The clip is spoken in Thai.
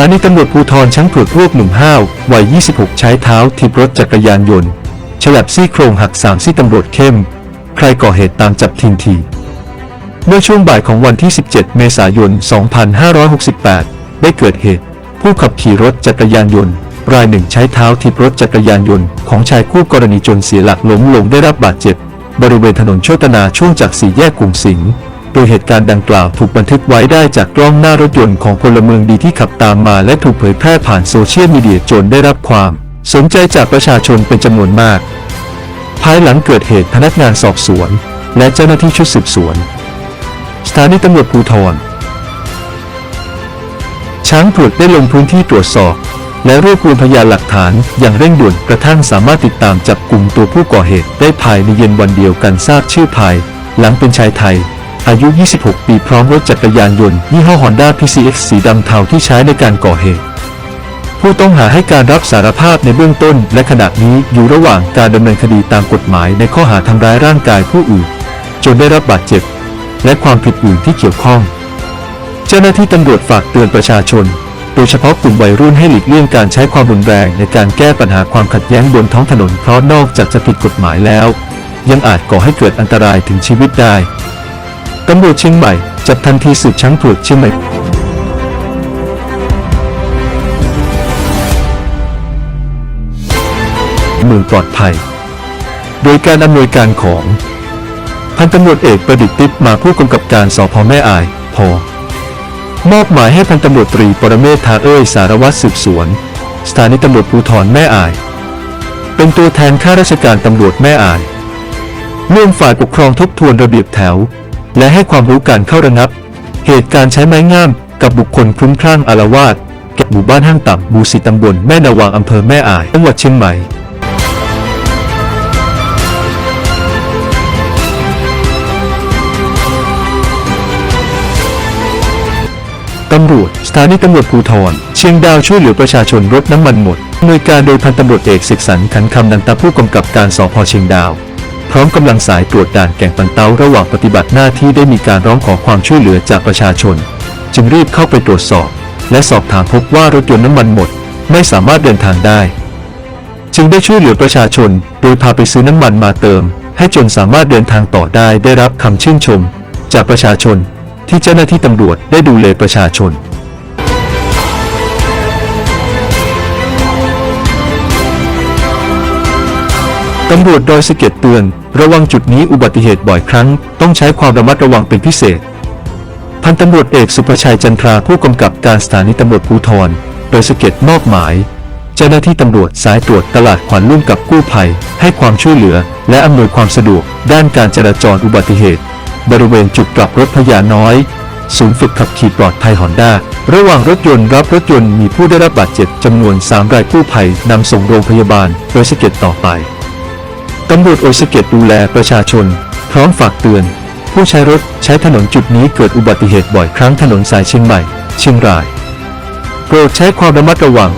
านีตำรวจภูธรช้างเผือกรวบหนุ่มห้าววัย 26 ใช้เท้าถีบรถจักรยานยนต์ฉลับซี่โครงหักสามซี่ตำรวจเข้ม ใครก่อเหตุตามจับทิงที เมื่อช่วงบ่ายของวันที่ 17 เมษายน 2568 ได้เกิดเหตุ ผู้ขับขี่รถจักรยานยนต์ รายหนึ่งใช้เท้าถีบรถจักรยานยนต์ของชายคู่กรณีจนเสียหลักล้มลงได้รับบาดเจ็บ บริเวณถนนโชตนาช่วงจากสี่แยกกรุงสิงห์ ดยเหตุการณ์ดังกล่าวถูกบันทึกไว้ได้จากกล้องหน้ารถยนต์ของพลเมืองดีที่ขับตามมาและถูกเผยแพร่ผ่านโซเชียลมีเดียจนได้รับความ สนใจจากประชาชนเป็นจำนวนมาก ภายหลังเกิดเหตุพนักงานสอบสวน และเจ้าหน้าที่ชุดสืบสวน สถานีตำรวจภูธรช้างเผือกได้ลงพื้นที่ตรวจสอบ และรวบรวมพยานหลักฐานอย่างเร่งด่วนกระทั่งสามารถติดตามจับกลุ่มตัวผู้ก่อเหตุได้ภายในเย็นวันเดียวกันทราบชื่อภาย หลังเป็นชายไทย อายุ 26 ปีพร้อมรถจักรยานยนต์ยี่ห้อ Honda PCX สีดำเทาที่ใช้ในการก่อเหตุ ผู้ต้องหาให้การรับสารภาพในเบื้องต้น และขณะนี้อยู่ระหว่างการดำเนินคดีตามกฎหมายในข้อหาทำร้ายร่างกายผู้อื่น จนได้รับบาดเจ็บ และความผิดอื่นที่เกี่ยวข้อง เจ้าหน้าที่ตำรวจฝากเตือนประชาชน โดยเฉพาะกลุ่มวัยรุ่นให้หลีกเลี่ยงการใช้ความรุนแรงในการแก้ปัญหาความขัดแย้งบนท้องถนนเพราะนอกจากจะผิดกฎหมายแล้ว ยังอาจก่อให้เกิดอันตรายถึงชีวิตได้ ตำรวจเชียงใหม่ จับทันทีสืบช้างเผือกเชียงใหม่เมืองปลอดภัย โดยการอำนวยการของ พันตำรวจเอกประดิษฐ์ติ๊บมาผู้กำกับการสพแม่อาย พอ มอบหมายให้พันตำรวจตรีปรเมศทาเอ้ยสารวัตรสืบสวน สถานีตำรวจภูธรแม่อาย เป็นตัวแทนข้าราชการตำรวจแม่อายร่วมฝ่ายปกครองทบทวนระเบียบแถว และให้ความรู้การเข้าระงับ เหตุการณ์ใช้ไม้งามกับบุคคลคลุ้มคลั่งอารวาสแก่หมู่บ้านห้างต่ำหมู่สีตำบลแม่นาวางอำเภอแม่อายจังหวัดเชียงใหม่ตำรวจสถานีตำรวจภูธรเชียงดาวช่วยเหลือประชาชนรถน้ำมันหมดหน่วยการโดยพันตำรวจเอกศึกสรรขันคำนันตาผู้กำกับการสพเชียงดาว พร้อมกำลังสายตรวจด่านแก่งปันเต้าระหว่างปฏิบัติหน้าที่ได้มีการร้องขอความช่วยเหลือจากประชาชน จึงรีบเข้าไปตรวจสอบ และสอบถามพบว่ารถยนต์น้ำมันหมด ไม่สามารถเดินทางได้ จึงได้ช่วยเหลือประชาชน โดยพาไปซื้อน้ำมันมาเติม ให้จนสามารถเดินทางต่อได้ได้รับคำชื่นชม จากประชาชน ที่เจ้าหน้าที่ตำรวจได้ดูแลประชาชน ตำรวจดอยสะเก็ดเตือน ระวังจุดนี้อุบัติเหตุบ่อยครั้ง ต้องใช้ความระมัดระวังเป็นพิเศษ พันตำรวจเอกสุภชัยจันทราผู้กำกับการสถานีตำรวจภูธรโดยสะเก็ดมอบหมาย เจ้าหน้าที่ตำรวจสายตรวจตลาดขวัญร่วมกับกู้ภัย ให้ความช่วยเหลือ และอำนวยความสะดวก ด้านการจราจรอุบัติเหตุ บริเวณจุดกลับรถพญาน้อย ศูนย์ฝึกขับขี่ปลอดภัยฮอนด้าระหว่างรถยนต์รับรถยนต์มีผู้ได้รับบาดเจ็บจำนวน3รายกู้ภัยนำส่งโรงพยาบาลโดยสะเก็ดต่อไป ตำรวจโอสเกตดูแลประชาชน พร้อมฝากเตือน ผู้ใช้รถใช้ถนนจุดนี้เกิดอุบัติเหตุบ่อยครั้งถนนสายเชียงใหม่ เชียงราย โปรดใช้ความระมัดระวัง